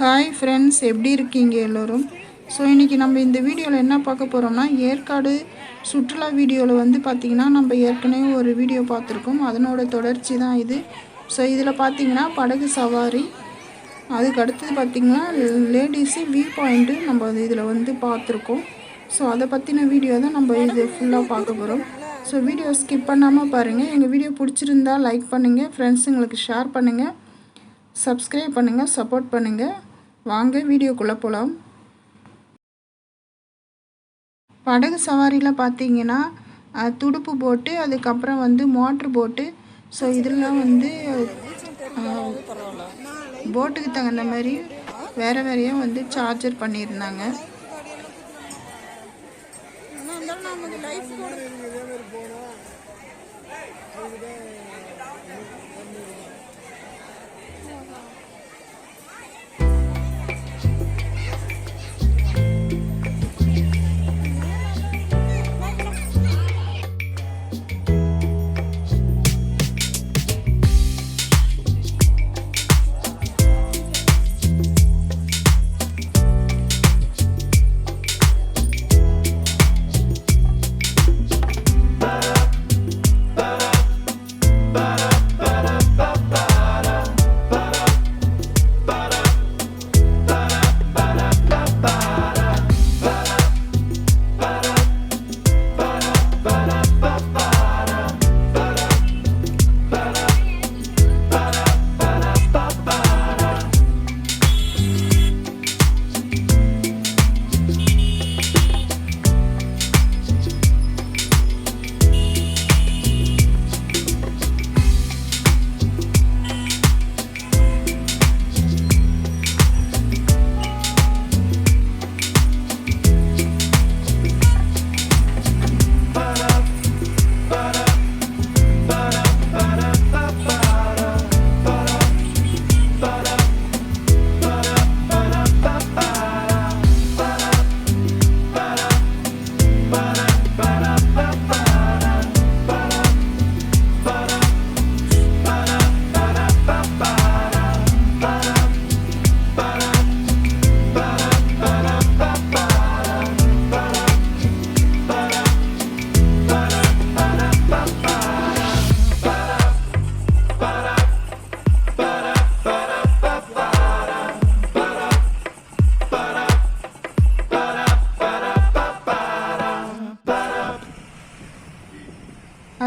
Hi friends எப்படி இருக்கீங்க எல்லோரும்? ஸோ இன்றைக்கி நம்ம இந்த வீடியோவில் என்ன பார்க்க போகிறோம்னா ஏற்காடு சுற்றுலா வீடியோவில் வந்து பார்த்திங்கன்னா நம்ம ஏற்கனவே ஒரு வீடியோ பார்த்துருக்கோம். அதனோட தொடர்ச்சி தான் இது. ஸோ இதில் பார்த்தீங்கன்னா படகு சவாரி. அதுக்கு அடுத்தது பார்த்திங்கன்னா லேடிஸு வியூ பாயிண்ட்டு நம்ம இதில் வந்து பார்த்துருக்கோம். ஸோ அதை பற்றின வீடியோ தான் நம்ம இது ஃபுல்லாக பார்க்க போகிறோம் ஸோ வீடியோ ஸ்கிப் பண்ணாமல் பாருங்கள் எங்கள் வீடியோ பிடிச்சிருந்தா லைக் பண்ணுங்கள் ஃப்ரெண்ட்ஸுங்களுக்கு ஷேர் பண்ணுங்கள் சப்ஸ்கிரைப் பண்ணுங்கள் சப்போர்ட் பண்ணுங்கள் வாங்க வீடியோக்குள்ளே போகலாம் படகு சவாரியில் பார்த்தீங்கன்னா துடுப்பு போட்டு அதுக்கப்புறம் வந்து மோட்ரு போட்டு ஸோ இதெல்லாம் வந்து போட்டுக்கு தகுந்த மாதிரி வேறு வேறையாக வந்து சார்ஜர் பண்ணியிருந்தாங்க.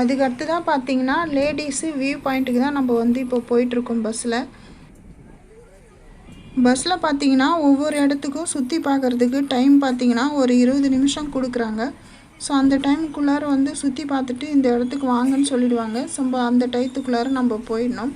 அதுக்கு அடுத்ததான் பார்த்தீங்கன்னா லேடிஸு வியூ பாயிண்ட்டுக்கு தான் நம்ம வந்து இப்போ போயிட்டுருக்கோம் பஸ்ஸில் பஸ்ஸில் பார்த்தீங்கன்னா ஒவ்வொரு இடத்துக்கும் சுற்றி பார்க்குறதுக்கு டைம் பார்த்தீங்கன்னா ஒரு இருபது நிமிஷம் கொடுக்குறாங்க. ஸோ அந்த டைமுக்குள்ளார வந்து சுற்றி பார்த்துட்டு இந்த இடத்துக்கு வாங்கன்னு சொல்லிடுவாங்க. ஸோ அந்த டயத்துக்குள்ளார நம்ம போயிடணும்.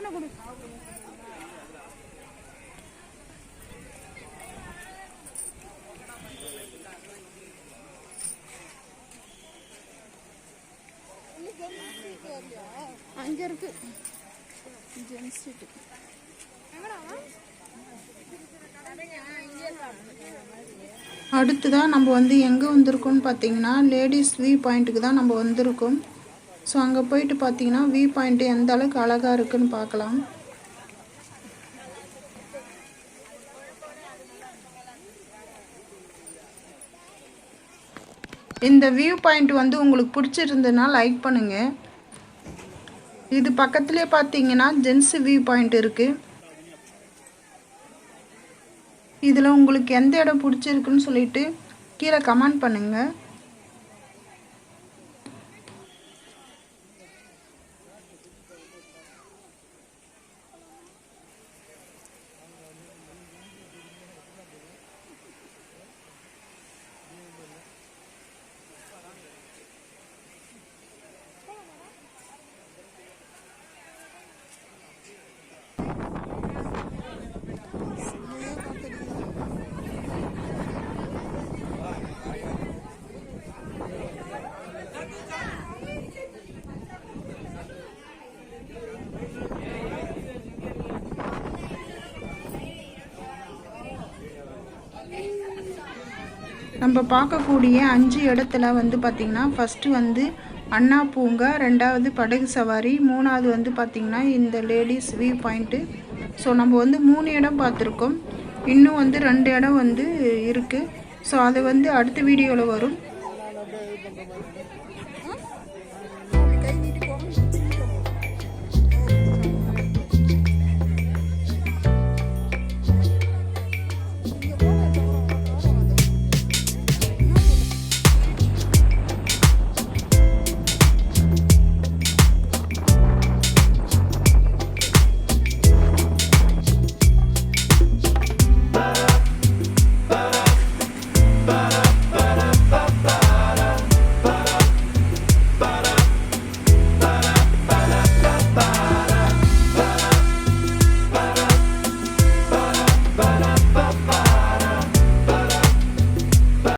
தானே கொடு. அங்கே இருக்கு. ஜென்ஸ் சீட்டு நம்ம வந்து எங்கே வந்திருக்கோம்னு பார்த்தீங்கன்னா லேடிஸ் வியூ பாயிண்ட்டுக்கு தான் நம்ம வந்திருக்கோம். ஸோ அங்கே போயிட்டு பார்த்தீங்கன்னா வியூ பாயிண்ட்டு எந்த அளவுக்கு அழகாக இருக்குன்னு பார்க்கலாம் இந்த வியூ பாயிண்ட் வந்து உங்களுக்கு பிடிச்சிருந்ததுன்னா லைக் பண்ணுங்கள் இது பக்கத்துலேயே பார்த்தீங்கன்னா ஜென்ஸ் வியூ பாயிண்ட் இருக்குது இதில் உங்களுக்கு எந்த இடம் பிடிச்சிருக்குன்னு சொல்லிட்டு கீழே கமெண்ட் பண்ணுங்கள் நம்ம பார்க்கக்கூடிய அஞ்சு இடத்துல வந்து பார்த்திங்கன்னா ஃபஸ்ட்டு வந்து அண்ணா பூங்கா ரெண்டாவது படகு சவாரி மூணாவது வந்து பார்த்திங்கன்னா இந்த லேடிஸ் வியூ பாயிண்ட்டு ஸோ நம்ம வந்து மூணு இடம் பார்த்துருக்கோம். இன்னும் வந்து ரெண்டு இடம் வந்து இருக்குது ஸோ அது வந்து அடுத்த வீடியோவில் வரும்.